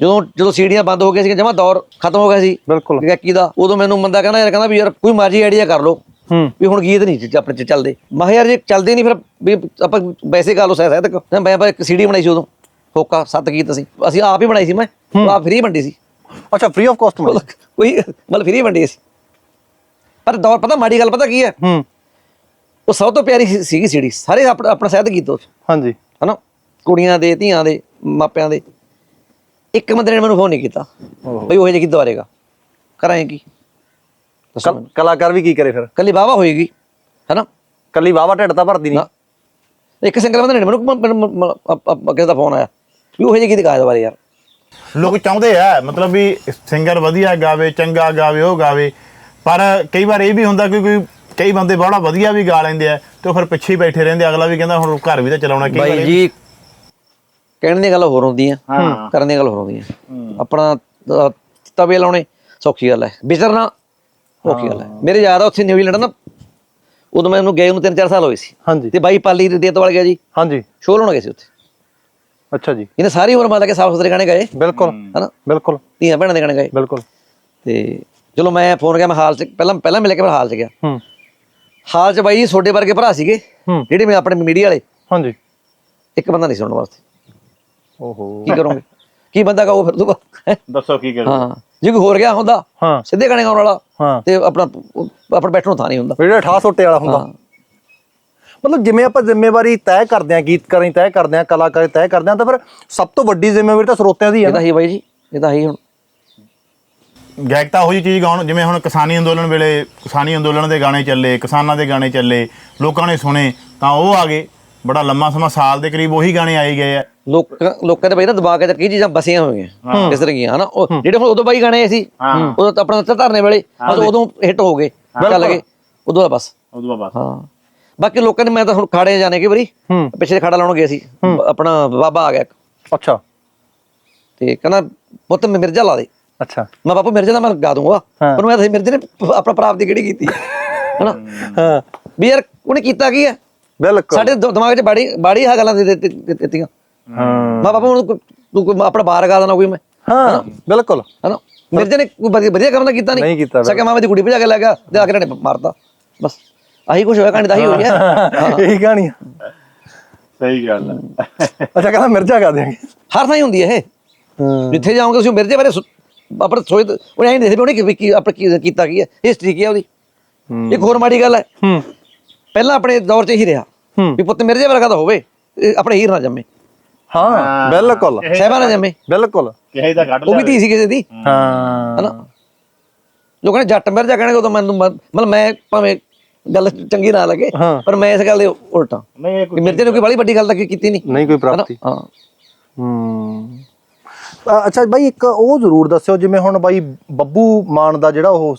ਜਦੋਂ ਜਦੋਂ ਸੀੜੀਆਂ ਬੰਦ ਹੋ ਗਈਆਂ ਸੀ ਜਮਾ ਦੌਰ ਖਤਮ ਹੋ ਗਿਆ ਸੀ। ਬਿਲਕੁਲ। ਗਾਇਕੀ ਦਾ? ਉਦੋਂ ਮੈਨੂੰ ਬੰਦਾ ਕਹਿੰਦਾ ਯਾਰ ਕਹਿੰਦਾ ਵੀ ਯਾਰ ਕੋਈ ਮਰਜ਼ੀ ਆਈਡੀਆ ਕਰ ਲਓ। ਹੂੰ। ਵੀ ਹੁਣ ਗੀਤ ਨਹੀਂ ਚ- ਆਪਣੇ ਚ ਚੱਲਦੇ। ਮੈਂ ਕਿਹਾ ਯਾਰ ਜੇ ਚੱਲਦੇ ਨਹੀਂ ਫਿਰ ਵੀ ਆਪਾਂ ਵੈਸੇ ਕਰ ਲਓ ਸਹਿ ਤੱਕ। ਮੈਂ ਆਪਾਂ ਇੱਕ ਸੀਡੀ ਬਣਾਈ ਸੀ ਉਦੋਂ ਹੋਕਾ ਸੱਤ ਗੀਤ ਅਸੀਂ। ਅਸੀਂ ਆਪ ਹੀ ਬਣਾਈ ਸੀ ਮੈਂ ਆਪ ਫ੍ਰੀ ਵੰਡੀ ਸੀ। ਅੱਛਾ ਫ੍ਰੀ ਆਫ ਕਾਸਟ ਮਿਲ ਕੋਈ ਮਤਲਬ ਫ੍ਰੀ ਵੰਡੀ ਸੀ ਪਰ ਦੌਰ ਪਤਾ ਮਾੜੀ ਗੱਲ ਪਤਾ ਕੀ ਹੈ? ਹੂੰ। ਉਹ ਸਭ ਤੋਂ ਪਿਆਰੀ ਸੀ- ਸੀਗੀ ਸੀਡੀ। ਸਾਰੇ ਆਪਣਾ ਆਪਣਾ ਸਹਿਤ ਗੀਤ ਉਹ 'ਚ, ਹਾਂਜੀ। ਹਨਾ? ਕੁੜੀਆਂ ਦੇ ਧੀਆਂ ਦੇ ਮਾਪਿਆਂ ਦੇ। ਇੱਕ ਬੰਦੇ ਨੇ ਮੈਨੂੰ ਫੋਨ ਨਹੀਂ ਕੀਤਾ। ਬਈ ਉਹ ਜਿਹੇ ਗੀਤ ਦੁਆਰੇਗਾ ਕਰਾਂ ਕੀ? ਦੱਸੋ ਕਲ- ਕਲਾਕਾਰ ਵੀ ਕੀ ਕਰੇ ਫਿਰ? ਕੱਲੀ ਵਾਵਾ ਹੋਏਗੀ ਹਨਾ? ਕੱਲੀ ਵਾਵਾ ਢਿੱਡ ਤਾਂ ਭਰਦੀ ਨਹੀਂ। ਨਾ। ਇੱਕ ਸਿੰਗਲ ਬੰਦੇ ਨੇ ਮੈਨੂੰ ਕਿਸੇ ਦਾ ਫੋਨ ਆਇਆ। ਵੀ ਉਹ ਜਿਹੇ ਗੀਤ ਗਾਇਆ ਦੁਬਾਰੇ ਯਾਰ। ਲੋਕ ਚਾਹੁੰਦੇ ਆ ਮਤਲਬ ਵੀ ਸਿੰਗਰ ਵਧੀਆ ਗਾਵੇ ਚੰਗਾ ਗਾਵੇ ਉਹ ਗਾਵੇ। ਪਰ ਕਈ ਵਾਰ ਇਹ ਵੀ ਹੁੰਦਾ ਕਿ ਕੋਈ ਕਈ ਬੰਦੇ ਬੜਾ ਵਧੀਆ ਵੀ ਗਾ ਲੈਂਦੇ ਆ ਤੇ ਉਹ ਫਿਰ ਪਿੱਛੇ ਹੀ ਬੈਠੇ ਰਹਿੰਦੇ ਅਗਲਾ ਵੀ ਕਹਿੰਦਾ ਹੁਣ ਘਰ ਵੀ ਤਾਂ ਚਲਾਉਣਾ। ਕਈ ਵਾਰ ਬਾਈ ਇਹ- ਜੀ ਕਹਿਣ ਦੀ ਗੱਲ ਹੋਰ ਹੁੰਦੀ ਆ ਕਰਨ ਦੀ ਗੱਲ ਹੋਰ ਹੁੰਦੀ ਆ ਆਪਣਾ ਅ, ਤਵੇ ਲਾਉਣੇ ਸੌਖੀ ਗੱਲ ਹੈ। ਵਿਚਰਨਾ ਔਖੀ ਗੱਲ ਹੈ। ਮੇਰੇ ਯਾਦ ਆ ਉੱਥੇ ਨਿਊਜ਼ੀਲੈਂਡ ਨਾ ਉਦੋਂ ਮੈਨੂੰ ਗਏ ਨੂੰ 3-4 ਸਾਲ ਹੋਏ ਸੀ। ਹਾਂਜੀ। ਤੇ ਬਾਈ ਪਾਲੀ ਦੇ ਦੇਤ ਵਾਲ ਗਿਆ ਜੀ। ਹਾਂਜੀ। ਸ਼ੋਅ ਲਾਉਣ ਗਏ ਸੀ ਉੱਥੇ। ਅੱਛਾ ਜੀ। ਇਹਨੇ ਸਾਰੀ ਉਮਰ ਮਤਲਬ ਕਿ ਸਾਫ਼ ਸੁਥਰੇ ਗਾਣੇ ਗਏ। ਬਿਲਕੁਲ। ਹਨਾ? ਬਿਲਕੁਲ। ਧੀਆਂ ਭੈਣਾਂ ਦੇ ਗਾਣੇ ਗਏ। ਬਿਲਕੁਲ। ਤੇ ਚਲੋ ਮੈਂ ਫੋਨ ਗਿਆ ਮੈਂ ਹਾਲ ਚ ਪਹਿਲਾਂ ਪਹਿਲਾਂ ਮਿਲ ਕੇ ਫਿਰ ਹਾਲ ਚ ਗਿਆ। ਹੂੰ। ਹਾਲ ਚ ਬਾਈ ਜੀ ਤੁਹਾਡੇ ਵਰਗੇ ਭਰਾ ਸੀਗੇ। ਹੂੰ। ਜਿਹੜੇ ਮੈਂ ਆਪਣੇ ਮੀਡੀਆ ਵਾਲੇ। ਹਾਂਜੀ। ਇੱਕ ਬੰਦਾ ਨਹੀਂ ਸੁਣਨ ਵਾਸਤੇ। ਓਹੋ। ਕੀ ਕਰੋਗੇ? ਕੀ ਬੰਦਾ ਕਹੋ ਫਿਰ ਤੂੰ? ਦੱਸੋ ਕੀ ਕਰ ਹਾਂ ਜੇ ਕੋਈ ਹੋਰ ਗਿਆ ਹੁੰਦਾ ਹਾਂ। ਸਿੱਧੇ ਗਾਣੇ ਗਾਉਣ ਵਾਲਾ ਹਾਂ। ਤੇ ਆਪਣਾ ਆਪਣਾ ਬੈਠਣ ਨੂੰ ਥਾਂ ਨਹੀਂ ਹੁੰਦਾ। ਜਿਹੜਾ ਠਾਹ ਸੋਟੇ ਵਾਲਾ ਹੁੰਦਾ। ਮਤਲਬ ਜਿਵੇਂ ਆਪਾਂ ਜ਼ਿੰਮੇਵਾਰੀ ਤੈਅ ਕਰਦੇ ਆ ਗੀਤਕਾਰੀ ਤੈਅ ਕਰਦੇ ਆ ਕਲਾਕਾਰੀ ਤੈਅ ਕਰਦੇ ਆ ਤਾਂ ਫਿਰ ਸਭ ਤੋਂ ਵੱਡੀ ਜ਼ਿੰਮੇਵਾਰੀ ਤਾਂ ਸਰੋਤਿਆਂ ਦੀ ਹੈ ਇਹ ਤਾਂ ਹੀ ਬਾਈ ਜੀ ਇਹ ਤਾਂ ਹੀ ਹੁਣ। ਗਾਇਕਤਾ ਉਹੀ ਚੀਜ਼ ਗਾਉਣ ਜਿਵੇਂ ਹੁਣ ਕਿਸਾਨੀ ਅੰਦੋਲਨ ਵੇਲੇ ਕਿਸਾਨੀ ਅੰਦੋਲਨ ਦੇ ਗਾਣੇ ਚੱਲੇ ਕਿਸਾਨਾਂ ਦੇ ਗਾਣੇ ਚੱਲੇ ਲੋਕਾਂ ਨੇ ਸੁਣੇ ਤਾਂ ਉਹ ਆ ਗਏ। ਬੜਾ ਲੰਮਾ ਸਮਾਂ ਸਾਲ ਦੇ ਕਰੀਬ ਉਹੀ ਗਾਣੇ ਆਈ ਗਏ ਆ। ਲੋਕ ਲੋਕਾਂ ਦੇ ਬਾਈ ਨਾ ਦਿਮਾਗ 'ਚ ਕੀ ਚੀਜ਼ਾਂ ਬਸੀਆਂ ਹੋਈਆਂ ਇਸ ਤਰ੍ਹਾਂ ਦੀਆਂ ਹਨਾ? ਉਹ ਜਿਹੜੇ ਹੁਣ ਉਦੋਂ ਬਾਈ ਗਾਣੇ ਆਏ ਸੀ ਉਦੋਂ ਤਾਂ ਆਪਣਾ ਉੱਤੇ ਧਰਨੇ ਵੇਲੇ ਬਸ ਉਦੋਂ ਹਿੱਟ ਹੋ ਗਏ ਚੱਲ ਗਏ ਉਦੋਂ ਦਾ ਬਸ। ਉਦੋਂ ਬਾਅਦ ਹਾਂ। ਬਾਕੀ ਲੋਕਾਂ ਨੇ ਮੈਂ ਤਾਂ ਹੁਣ ਖਾੜੇ ਜਾਣੇ ਕਿ ਹੂੰ। ਪਿੱਛੇ ਖਾੜਾ ਲਾਉਣ ਗਏ ਸੀ ਆਪਣਾ ਬਾਬਾ ਆ ਗਿਆ ਅੱਛਾ। ਤੇ ਕਹਿੰਦਾ ਪੁੱਤ ਮਿਰਜ਼ਾ ਲਾ ਦੇ। ਅੱਛਾ। ਮੈਂ ਬਾਪੂ ਮਿਰਜ਼ਾ ਦਾ ਮੈਂ ਗਾ ਦੂੰਗਾ। ਪਰ ਮੈਂ ਤਾਂ ਮਿਰਜ਼ੇ ਨੇ ਆਪਣਾ ਪ੍ਰਾਪਤੀ ਕਿਹੜੀ ਕੀਤੀ? ਹਨਾ? ਹਾਂ। ਵੀ ਯਾਰ ਉਹਨੇ ਕੀਤਾ ਕੀ ਹੈ ਬਿਲਕੁਲ। ਸਾਡੇ ਦਿ- ਦਿਮਾਗ 'ਚ ਬਾੜੀ ਬਾੜੀ ਆ ਗੱਲਾਂ ਦੇ ਦੇ- ਦੇ- ਦਿੱਤੀਆਂ। ਹਾਂ। ਮੈਂ ਬਾਪੂ ਹੁਣ ਤੂੰ ਕੋਈ ਆਪਣਾ ਬਾਹਰ ਗਾ ਦੇਣਾ ਕੋਈ ਮੈਂ? ਹਾਂ ਬਿਲਕੁਲ। ਹਨਾ? ਮਿਰਜ਼ੇ ਨੇ ਕੋਈ ਵਧੀਆ- ਵਧੀਆ ਕੰਮ ਤਾਂ ਕੀਤਾ ਨਹੀਂ। ਨਹੀਂ ਕੀਤਾ ਸਕਿਆ ਮਾਮੇ ਦੀ ਕੁੜੀ ਭਜਾ ਕੇ ਲੈ ਗਿਆ ਤੇ ਆਖਰ ਨੇ ਮਾਰਤਾ। ਬਸ। ਆਹੀ ਕੁਝ ਹੋਇਆ ਕਹਾਣੀ ਤਾਂ ਆਹੀ ਹੋਈ ਹੈ। ਇਹੀ ਕਹਾਣੀ ਆ। ਸਹੀ ਗੱਲ ਹੈ ਅੱਛਾ ਕਹਿੰਦਾ ਮਿਰਜ਼ਾ ਗਾ ਦੇਾਂਗੇ ਹਰ ਥਾਂ ਹੀ ਹੁੰਦੀ ਹੈ ਇਹ। ਹਾਂ। ਜਿੱਥੇ ਜਾਓਗੇ ਤੁਸੀਂ ਮਿਰਜ਼ੇ ਬਾਰੇ ਸੁ- ਆਪਣਾ ਸੋਚ ਉਹ ਐਂ ਨਹੀਂ ਦੇਖਦੇ ਵੀ ਉਹਨੇ ਕੀ- ਕੀ ਆਪਣਾ ਕੀ ਕੀਤਾ ਕੀ ਹੈ। ਹਿਸਟਰੀ ਕੀ ਹੈ ਉਹਦੀ? ਇੱਕ ਹੋਰ ਮਾੜੀ ਗੱਲ ਹੈ। ਹੂੰ। ਪਹਿਲਾਂ ਆਪਣੇ ਦੌਰ 'ਚ ਹੀ ਰਿਹਾ ਵੀ ਪੁੱਤ ਮਿਰਜ਼ੇ ਵਰਗਾ ਤਾਂ ਹੋਵੇ ਇਹ ਆਪਣੇ ਹੀਰ ਨਾ ਜੰਮੇ। ਹਾਂ ਬਿਲਕੁਲ। ਸਹਿਬਾ ਨਾ ਜੰਮੇ। ਬਿਲਕੁਲ। ਕਿਹੇ ਦਾ ਕੱਢ ਉਹ ਵੀ ਧੀ ਸੀ ਕਿਸੇ ਦੀ? ਹਾਂ। ਹਨਾ? ਲੋਕਾਂ ਨੇ ਜੱਟ ਮਿਰਜ਼ਾ ਕਹਿਣਗੇ ਉਦੋਂ ਮੈਨੂੰ ਮਤਲਬ ਮੈਂ ਭਾਵੇਂ ਗੱਲ ਚੰਗੀ ਨਾ ਲੱਗੇ। ਪਰ ਮੈਂ ਇਸ ਗੱਲ ਦੇ ਉਲਟਾ। ਨਹੀਂ ਮਿਰਜ਼ੇ ਨੇ ਕੋਈ ਬੜੀ ਵੱਡੀ ਗੱਲ ਤਾਂ ਕੀਤੀ ਨਹੀਂ। ਨਹੀਂ ਕੋਈ ਪ੍ਰਾਪਤੀ। ਹਾਂ। ਹੂੰ। ਅੱਛਾ ਬਾਈ ਇੱਕ ਉਹ ਜ਼ਰੂਰ ਦੱਸਿਓ ਜਿਵੇਂ ਹੁਣ ਬਾਈ ਬੱਬੂ ਮਾਨ ਦਾ ਜਿਹੜਾ ਉਹ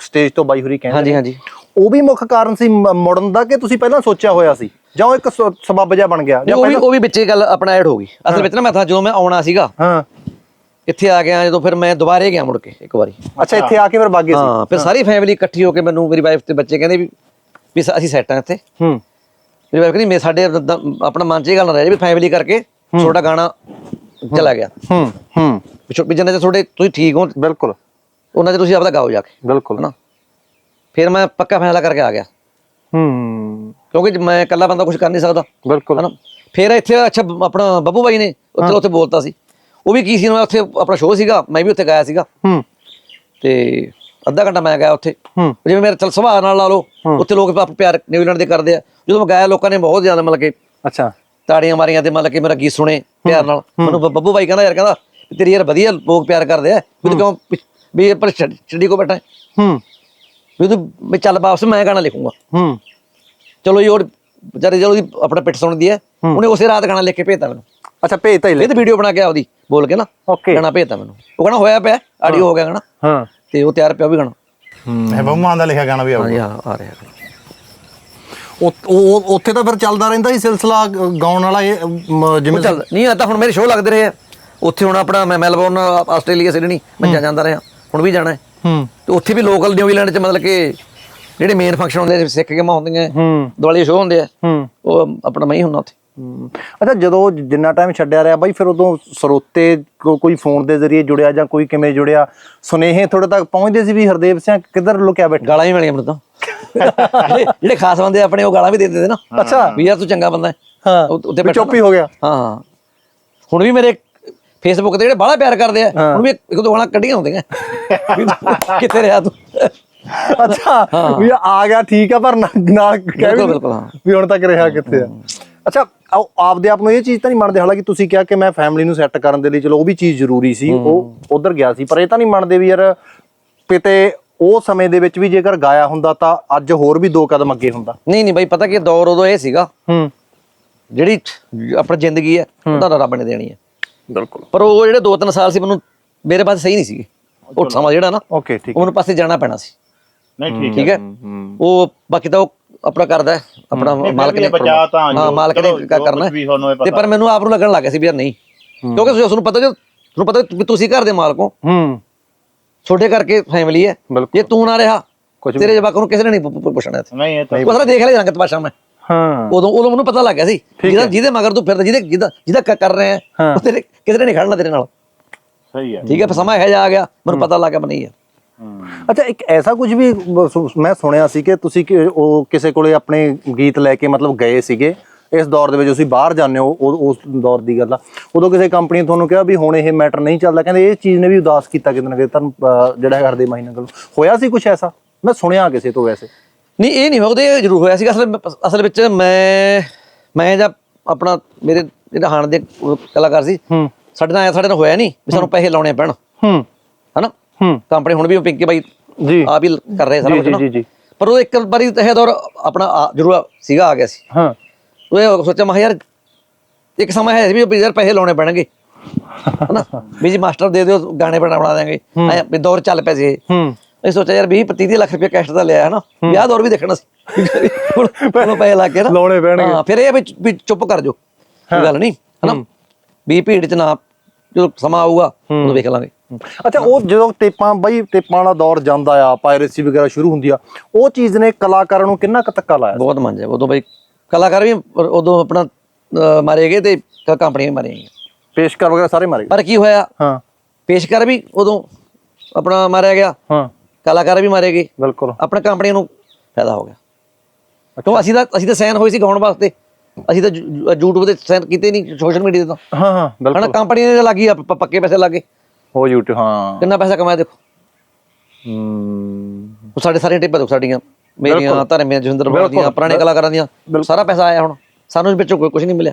ਸਟੇਜ ਤੋਂ ਬਾਈ ਹੁਰੀ ਕਹਿੰਦੇ ਹਾਂਜੀ ਹਾਂਜੀ। ਉਹ ਵੀ ਮੁੱਖ ਕਾਰਨ ਸੀ ਮ- ਮੁੜਨ ਦਾ ਕਿ ਤੁਸੀਂ ਪਹਿਲਾਂ ਸੋਚਿਆ ਹੋਇਆ ਸੀ? ਜਾਂ ਉਹ ਇੱਕ ਸ- ਸਬੱਬ ਜਿਹਾ ਬਣ ਗਿਆ? ਜਾਂ ਉਹ ਵੀ ਪਹਿਲਾਂ ਉਹ ਵੀ ਵਿੱਚੇ ਗੱਲ ਆਪਣਾ ਐਡ ਹੋ ਗਈ। ਅਸਲ ਵਿੱਚ ਨਾ ਮੈਂ ਤਾਂ ਜਦੋਂ ਮੈਂ ਆਉਣਾ ਸੀਗਾ ਹਾਂ। ਇੱਥੇ ਆ ਗਿਆ ਜਦੋਂ ਫਿਰ ਮੈਂ ਦੁਬਾਰੇ ਗਿਆ ਮੁੜ ਕੇ ਇੱਕ ਵਾਰੀ। ਅੱਛਾ ਇੱਥੇ ਆ ਕੇ ਫਿਰ ਬਾਗੇ ਸੀ। ਹਾਂ ਫਿਰ ਸਾਰੀ ਫੈਮਿਲੀ ਇਕੱਠੀ ਹੋ ਕੇ ਮੈਨੂੰ ਮੇਰੀ ਵਾਈਫ ਤੇ ਬੱਚੇ ਕਹਿੰਦੇ ਵੀ ਵੀ ਸ- ਅਸੀਂ ਸੈੱਟ ਆ ਇੱਥੇ। ਹੂੰ। ਮੇਰੀ ਵਾਈਫ ਕਹਿੰਦੀ ਮੈਂ ਸਾਡੇ ਦ- ਦ- ਆਪਣਾ ਮਨ 'ਚ ਇਹ ਗੱਲ ਨਾ ਰਹਿ ਜਾਵੇ ਵੀ ਫੈਮਿਲੀ ਕਰਕੇ ਤੁਹਾਡਾ ਗਾਣਾ ਚਲਾ ਗਿਆ। ਹੂੰ ਹੂੰ। ਵੀ ਛੋ- ਵੀ ਜਿੰਨਾ ਚਿਰ ਤੁਹਾਡੇ ਤੁਸੀਂ ਠੀਕ ਹੋ ਬਿਲਕੁਲ। ਉਹਨਾਂ 'ਚ ਤੁਸੀਂ ਆਪਦਾ ਗਾਓ ਜਾ ਕੇ। ਬਿਲਕੁਲ। ਹਨਾ? ਫਿਰ ਮੈਂ ਪੱਕਾ ਫੈਸਲਾ ਕਰਕੇ ਆ ਗਿਆ। ਹੂੰ। ਕਿਉਂਕਿ ਮੈਂ ਇਕੱਲਾ ਬੰਦਾ ਕੁਝ ਕਰ ਨਹੀਂ ਸਕਦਾ। ਬਿਲਕੁਲ। ਹਨਾ? ਫਿਰ ਇੱਥੇ ਅੱਛਾ ਆਪਣਾ ਬੱਬੂ ਬਾਈ ਨੇ ਉੱਥੇ ਉੱਥੇ ਬੋਲਤਾ ਸੀ। ਉਹ ਵੀ ਕੀ ਸੀ ਮੈਂ ਉੱਥੇ ਆਪਣਾ ਸ਼ੋਅ ਸੀਗਾ ਮੈਂ ਵੀ ਉੱਥੇ ਗਾਇਆ ਸੀਗਾ। ਹੂੰ। ਤੇ ਅੱਧਾ ਘੰਟਾ ਮੈਂ ਗਿਆ ਉੱਥੇ। ਹੂੰ। ਜਿਵੇਂ ਮੇਰੇ ਚਲ ਸੁਭਾਅ ਨਾਲ ਲਾ ਲਓ ਉੱਥੇ ਲੋਕ ਆਪ ਪਿਆਰ ਨਿਊਜ਼ੀਲੈਂਡ ਦੇ ਕਰਦੇ ਆ। ਜਦੋਂ ਮੈਂ ਗਾਇਆ ਲੋਕਾਂ ਨੇ ਬਹੁਤ ਜ਼ਿਆਦਾ ਮਤਲਬ ਕਿ ਅੱਛਾ। ਤਾੜੀਆਂ ਮਾਰੀਆਂ ਤੇ ਮਤਲਬ ਕਿ ਮੇਰਾ ਗੀਤ ਸੁਣੇ ਪਿਆਰ ਨਾਲ। ਮੈਨੂੰ ਬੱਬੂ ਬਾਈ ਕਹਿੰਦਾ ਯਾਰ ਕਹਿੰਦਾ ਤੇਰੀ ਯਾਰ ਵਧੀਆ ਲੋਕ ਪਿਆਰ ਕਰਦੇ ਆ। ਵੀ ਤੂੰ ਕਿਉਂ ਵੀ ਪਰ ਛੱਡ- ਛੱਡੀ ਕੋ ਬੈਠਾ ਹੈ? ਵੀ ਤੂੰ ਵੀ ਚੱਲ ਵਾਪਸ ਮੈਂ ਗਾਣਾ ਲਿਖੂੰਗਾ। ਹੂੰ। ਚਲੋ ਜੀ ਉਹ ਵਿਚਾਰੇ ਜਦੋਂ ਉਹਦੀ ਆਪਣਾ ਪਿੱਠ ਸੁਣਦੀ ਹੈ। ਉਹਨੇ ਉਸੇ ਰਾਤ ਗਾਣਾ ਲਿਖ ਕੇ ਭੇਜਤਾ ਮੈਨੂੰ। ਅੱਛਾ ਭੇਜ ਤਾਂ ਹੀ ਲੈ ਇਹ ਤੇ ਵੀਡੀਓ ਬਣਾ ਕੇ ਆਪਦੀ ਬੋਲ ਕੇ ਨਾ। ਓਕੇ ਗਾਣਾ ਭੇਜਤਾ ਮੈਨੂੰ। ਉਹ ਗਾਣਾ ਹੋਇਆ ਪਿਆ ਆਡੀਓ ਹੋ। ਗਿਆ ਗਾਣਾ। ਹਾਂ। ਤੇ ਉਹ ਤਿਆਰ ਪਿਆ ਉਹ ਵੀ ਗਾਣਾ। ਇਹ ਬੰਮਾਂ ਦਾ ਲਿਖਿਆ ਗਾਣਾ ਵੀ ਆਊਗਾ। ਹਾਂਜੀ ਹਾਂ ਆ ਰਿਹਾ। ਗਾਣਾ। ਉਹ ਉਹ- ਉੱਥੇ ਤਾਂ ਫਿਰ ਚੱਲਦਾ ਰਹਿੰਦਾ ਸੀ ਸਿਲਸਿਲਾ ਗ- ਗਾਉਣ ਵਾਲਾ ਇਹ ਮ, ਜਿਵੇਂ ਚੱਲ ਨਹੀਂ ਆ ਤਾਂ ਹੁਣ ਮੇਰੇ ਸ਼ੋਅ ਲੱਗਦੇ ਰਹੇ ਆ। ਉੱਥੇ ਹੁਣ ਆਪਣਾ ਮੈਂ ਮੈਲਬੌਰਨ ਆਸਟ੍ਰੇਲੀਆ ਸਿਡਨੀ ਮੈਂ ਜਾ ਜਾਂਦਾ ਰਿਹਾ। ਹੁਣ ਵੀ ਜਾਣਾ ਹੈ। ਹੂੰ। ਤੇ ਉੱਥੇ ਵੀ ਲੋਕਲ ਨਿਊਜ਼ੀਲੈਂਡ 'ਚ ਮਤਲਬ ਕਿ ਜਿਹੜੇ ਮੇਨ ਫੰਕਸ਼ਨ ਹੁੰਦੇ ਸਿੱਖ ਗੇਮਾਂ ਹੁੰਦੀਆਂ ਹੂੰ। ਦਿਵਾਲੀ ਸ਼ੋਅ ਹੁੰਦੇ ਆ ਹੂੰ। ਉਹ ਆਪਣਾ ਮੈਂ ਹੀ ਹੁੰਦਾ ਉੱਥੇ। ਅੱਛਾ ਜਦੋਂ ਜਿੰਨਾ ਟਾਈਮ ਛੱਡਿਆ ਰਿਹਾ ਬਾਈ ਫਿਰ ਉਦੋਂ ਸਰੋਤੇ ਕੋਈ ਫੋਨ ਦੇ ਜ਼ਰੀਏ ਜੁੜਿਆ ਜਾਂ ਕੋਈ ਕਿਵੇਂ ਜੁੜਿਆ? ਸੁਨੇਹੇ ਤੁਹਾਡੇ ਤੱਕ ਪਹੁੰਚਦੇ ਸੀ ਵੀ ਹਰਦੇਵ ਸਿੰਘ ਕਿੱਧਰ ਲੁਕਿਆ ਬੈਠਾ? ਗਾਲਾਂ ਵੀ ਮਿਲੀਆਂ ਮੈਨੂੰ ਤਾਂ। ਜਿਹੜੇ ਖਾਸ ਬੰਦੇ ਆਪਣੇ ਉਹ ਗਾਲਾਂ ਵੀ ਦੇ ਦਿੰਦੇ ਨਾ। ਅੱਛਾ। ਵੀ ਯਾਰ ਤੂੰ ਚੰਗਾ ਬੰਦਾ ਹੈ। ਹਾਂ। ਉੱਤੇ ਚੁੱਪ ਹੀ ਹੋ ਗਿਆ। ਹਾਂ ਹਾਂ। ਹੁਣ ਵੀ ਮੇਰੇ ਫੇਸਬੁੱਕ ਤੇ ਜਿਹੜੇ ਬਾਹਲਾ ਪਿਆਰ ਕਰਦੇ ਆ ਹੁਣ ਵੀ ਇੱਕ ਦੋ ਗਾਲਾਂ ਕੱਢੀਆਂ ਹੁੰਦੀਆਂ। ਕਿੱਥੇ ਰਿਹਾ ਤੂੰ? ਅੱਛਾ ਵੀ ਆ ਗਿਆ ਠੀਕ ਆ ਪਰ ਨਾ ਨਾ ਕਹਿ ਵੀ- ਹੁਣ ਤੱਕ ਰਿਹਾ ਕਿੱਥੇ ਆ। ਅੱਛਾ ਆਪਦੇ ਆਪ ਨੂੰ ਇਹ ਚੀਜ਼ ਤਾਂ ਨਹੀਂ ਮੰਨਦੇ। ਹਾਲਾਂਕਿ ਤੁਸੀਂ ਕਿਹਾ ਕਿ ਮੈਂ ਫੈਮਿਲੀ ਨੂੰ ਸੈੱਟ ਕਰਨ ਦੇ ਲਈ ਚਲੋ ਉਹ ਵੀ ਚੀਜ਼ ਜ਼ਰੂਰੀ ਸੀ ਉਹ ਉਧਰ ਗਿਆ ਸੀ ਪਰ ਇਹ ਤਾਂ ਨਹੀਂ ਮੰਨਦੇ ਵੀ ਯਾਰ ਕਿਤੇ ਉਹ ਸਮੇਂ ਦੇ ਵਿੱਚ ਵੀ ਜੇਕਰ ਗਾਇਆ ਹੁੰਦਾ ਤਾਂ ਅੱਜ ਹੋਰ ਵੀ ਦੋ ਕਦਮ ਅੱਗੇ ਹੁੰਦਾ। ਨਹੀਂ ਨਹੀਂ ਬਾਈ ਪਤਾ ਕੀ ਦੌਰ ਉਦੋਂ ਇਹ ਸੀਗਾ। ਹੂੰ। ਜਿਹੜੀ ਆਪਣੀ ਜ਼ਿੰਦਗੀ ਹੈ। ਉਹ ਤਾਂ ਰੱਬ ਨੇ ਦੇਣੀ ਹੈ। ਬਿਲਕੁਲ। ਪਰ ਉਹ ਜਿਹੜੇ 2-3 ਸਾਲ ਸੀ ਮੈਨੂੰ ਮੇਰੇ ਪਾਸ ਸਹੀ ਨਹੀਂ ਸੀਗੇ। ਉਹ ਸਮਾਂ ਜਿਹੜਾ ਨਾ ਓਕੇ ਠੀਕ ਉਹ ਮੈਨੂੰ ਪਾਸੇ ਜਾਣਾ ਪੈਣਾ ਸੀ। ਨਹੀਂ ਠੀਕ ਠੀਕ ਹੈ। ਉਹ ਬਾਕੀ ਤਾਂ ਉਹ ਆਪਣਾ ਕਰਦਾ ਹੈ, ਆਪਣਾ ਮਾਲਕ ਵੀ ਨੇ ਬਚਾ ਤਾਂ ਹਾਂ ਮਾਲਕ ਨੇ ਚਲੋ, ਜੋ ਕਰਨਾ ਕੁਛ ਵੀ ਤੁਹਾਨੂੰ ਇਹ ਹੈ। ਤੇ ਪਰ ਮੈਨੂੰ ਆਪ ਨੂੰ ਲੱਗਣ ਲੱਗ ਗਿਆ ਸੀ ਵੀ ਯਾਰ ਨਹੀਂ। ਕਿਉਂਕਿ ਤੁਸੀਂ ਉਸ ਨੂੰ ਪਤਾ ਜੋ ਤੁਹਾਨੂੰ ਪਤਾ ਵੀ ਤੁਸੀਂ ਘਰ ਦੇ ਮਾਲਕ ਹੋ। ਹੂੰ। ਛੋਟੇ ਕਰਕੇ ਫੈਮਿਲੀ ਹੈ। ਬਿਲਕੁਲ। ਜੇ ਤੂੰ ਨਾ ਰਿਹਾ ਤੇਰੇ ਜਵਾਕ ਨੂੰ ਕਿਸੇ ਨੇ ਨਹੀਂ ਪੁ- ਪੁ- ਪੁੱਛਣਾ ਇੱਥੇ। ਨਹੀਂ ਇਹ ਤਾਂ ਉਹ ਸਾਰਾ ਦੇਖ ਲਿਆ ਰੰਗਤ ਭਾਸ਼ਾ ਮੈਂ। ਹਾਂ। ਉਦੋਂ ਉਦੋਂ ਮੈਨੂੰ ਪਤਾ ਲੱਗ ਗਿਆ ਸੀ। ਜਿਹਦਾ ਜਿਹਦੇ ਮਗਰ ਤੂੰ ਫਿਰਦਾ ਜਿਹਦੇ ਜਿਹਦਾ ਜਿਹਦਾ ਕਰ ਰਿਹਾ ਹਾਂ। ਉਹ ਤੇਰੇ ਨੇ ਨਹੀਂ ਖੜਨਾ ਤੇਰੇ ਨਾਲ। ਸਹੀ ਹੈ। ਠੀਕ ਹੈ ਫਿਰ ਸਮਾਂ ਇਹੋ ਜਿਹਾ ਆ ਗਿਆ ਮੈਨੂੰ ਪਤਾ ਲੱਗ ਗਿਆ ਨਹੀਂ ਹੈ। ਅੱਛਾ ਇੱਕ ਐਸਾ ਕੁਝ ਵੀ ਮੈਂ ਸੁਣਿਆ ਸੀ ਕਿ ਤੁਸੀਂ ਕਿ ਉਹ ਕਿਸੇ ਕੋਲੇ ਆਪਣੇ ਗੀਤ ਲੈ ਕੇ ਮਤਲਬ ਗਏ ਸੀਗੇ। ਇਸ ਦੌਰ ਦੇ ਵਿੱਚ ਤੁਸੀਂ ਬਾਹਰ ਜਾਂਦੇ ਹੋ ਉਹ- ਉਸ ਦੌਰ ਦੀ ਗੱਲ ਆ। ਉਦੋਂ ਕਿਸੇ ਕੰਪਨੀ ਤੁਹਾਨੂੰ ਕਿਹਾ ਵੀ ਹੁਣ ਇਹ ਮੈਟਰ ਨਹੀਂ ਚੱਲਦਾ ਕਹਿੰਦੇ ਇਹ ਚੀਜ਼ ਨੇ ਵੀ ਉਦਾਸ ਕੀਤਾ ਕਿਤੇ ਨਾ ਕਿਤੇ ਤੁਹਾਨੂੰ ਜਿਹੜਾ ਕਰਦੇ ਮਹੀਨਾ ਗੱਲ ਹੋਇਆ ਸੀ ਕੁਝ ਐਸਾ? ਮੈਂ ਸੁਣਿਆ ਕਿਸੇ ਤੋਂ ਵੈਸੇ। ਨਹੀਂ ਇਹ ਨਹੀਂ ਉਹਦੇ ਜ਼ਰੂਰ ਹੋਇਆ ਸੀ ਅਸਲ ਅਸਲ ਵਿੱਚ ਮੈਂ ਮੈਂ ਜਾਂ ਆਪਣਾ ਮੇਰੇ ਜਿਹੜਾ ਹਾਣ ਦੇ ਉਹ ਕਲਾਕਾਰ ਸੀ ਹੂੰ ਸਾਡੇ ਨਾਲ ਆਇਆ ਸਾਡੇ ਨਾਲ ਹੋਇਆ ਨਹੀਂ ਵੀ ਸਾਨੂੰ ਪੈਸੇ ਲਾਉਣੇ ਪੈਣ ਹੂੰ ਹਨਾ ਹੂੰ ਕੰਪਨੀ ਹੁਣ ਵੀ ਉਹ ਪਿੰਕੀ ਬਾਈ ਜੀ ਆਪ ਹੀ ਕਰ ਰਹੇ ਸਾਰਾ ਜੀ ਕੁਝ ਜੀ ਨਾ ਜੀ ਜੀ ਪਰ ਉਹ ਇੱਕ ਵਾਰੀ ਇਹ ਦੌਰ ਆਪਣਾ ਆ- ਜ਼ਰੂਰ ਸੀਗਾ ਆ ਗਿਆ ਸੀ ਹਾਂ ਉਹ ਇਹ ਸੋਚਿਆ ਮੈਂ ਕਿਹਾ ਯਾਰ ਇੱਕ ਸਮਾਂ ਹੈ ਸੀ ਵੀ ਵੀ ਯਾਰ ਪੈਸੇ ਲਾਉਣੇ ਪੈਣਗੇ ਹਨਾ ਵੀ ਜੀ ਮਾਸਟਰ ਦੇ ਦਿਓ ਗਾਣੇ ਬਣਾ ਬਣਾ ਦੇਾਂਗੇ ਐ ਵੀ ਦੌਰ ਚੱਲ ਪਏ ਸੀ ਇਹ। ਹੂੰ ਅਸੀਂ ਸੋਚਿਆ ਯਾਰ 20 25 ਲੱਖ ਰੁਪਏ ਕੈਸ਼ ਦਾ ਲਿਆ ਹੈ। ਨਾ ਵਿਆਹ ਦੌਰ ਵੀ ਦੇਖਣਾ ਸੀ। ਹੁਣ ਪੈਸੇ ਲਾ ਕੇ ਨਾ। ਲਾਉਣੇ ਪੈਣਗੇ। ਹਾਂ ਫਿਰ ਇਹ ਵੀ ਚੁੱਪ ਕਰ ਜੋ ਕੋਈ ਗੱਲ ਨਹੀਂ ਹਨਾ? ਵੀ ਭੀੜ ਚ ਨਾ ਜਦੋਂ ਸਮਾਂ ਆਊਗਾ ਉਦੋਂ ਵੇਖ ਲਾਂਗੇ। ਅੱਛਾ ਉਹ ਜਦੋਂ ਟੇਪਾਂ ਬਈ ਟੇਪਾਂ ਵਾਲਾ ਦੌਰ ਜਾਂਦਾ ਆ ਪਾਇਰੇਸੀ ਵਗੈਰਾ ਸ਼ੁਰੂ ਹੁੰਦੀ ਆ ਉਹ ਚੀਜ਼ ਨੇ ਕਲਾਕਾਰਾਂ ਨੂੰ ਕਿੰਨਾ ਕੁ ਧੱਕਾ ਲਾਇਆ ਬਹੁਤ ਮੰਨ ਜਾ ਉਦੋਂ ਬਈ ਕਲਾਕਾਰ ਵੀ ਉਦੋਂ ਆਪਣਾ ਮਾਰੇ ਗਏ ਤੇ ਕੰਪਨੀਆਂ ਵੀ ਮਾਰੀਆਂ ਗਈਆਂ। ਪੇਸ਼ਕਾਰ ਵਗੈਰਾ ਸਾਰੇ ਮਾਰੇ ਗਏ। ਪਰ ਕੀ ਹੋਇਆ? ਹਾਂ। ਪੇਸ਼ਕਾਰ ਵੀ ਉਦੋਂ ਆਪਣਾ ਮਾਰਿਆ ਗਿਆ। ਹਾਂ। ਕਲਾਕਾਰ ਵੀ ਮਾਰੇ ਗਏ। ਬਿਲਕੁਲ। ਆਪਣੇ ਕੰਪਨੀ ਨੂੰ ਫਾਇਦਾ ਹੋ ਗਿਆ। ਕਿਉਂ ਅਸੀਂ ਤਾਂ ਅਸੀਂ ਤਾਂ ਸਾਈਨ ਹੋਏ ਸੀ ਗਾਉਣ ਵਾਸਤੇ। ਅਸੀਂ ਤਾਂ YouTube ਤੇ ਸਾਈਨ ਕੀਤੇ ਨਹੀਂ ਸੋਸ਼ਲ ਮੀਡੀਆ ਤੇ ਤਾਂ। ਹਾਂ ਹਾਂ ਬਿਲਕੁਲ। ਹਣਾ ਕੰਪਨੀ ਨੇ ਲੱਗੀ ਪੱਕੇ ਪੈਸੇ ਲੱਗੇ ਹੋ YouTube ਹਾਂ। ਕਿੰਨਾ ਪੈਸਾ ਕਮਾਇਆ ਦੇਖੋ। ਹੂੰ। ਉਹ ਸਾਡੇ ਸਾਰੇ ਟਿੱਪਾਂ ਦੇਖੋ ਸਾਡੀਆਂ। ਮੇਰੀਆਂ ਧਰਮੀਆਂ ਜਸਿੰਦਰ ਬਾਲ ਦੀਆਂ ਪੁਰਾਣੇ ਕਲਾਕਾਰਾਂ ਦੀਆਂ। ਸਾਰਾ ਪੈਸਾ ਆਇਆ ਹੁਣ। ਸਾਨੂੰ ਵਿੱਚੋਂ ਕੋਈ ਕੁਝ ਨਹੀਂ ਮਿਲਿਆ।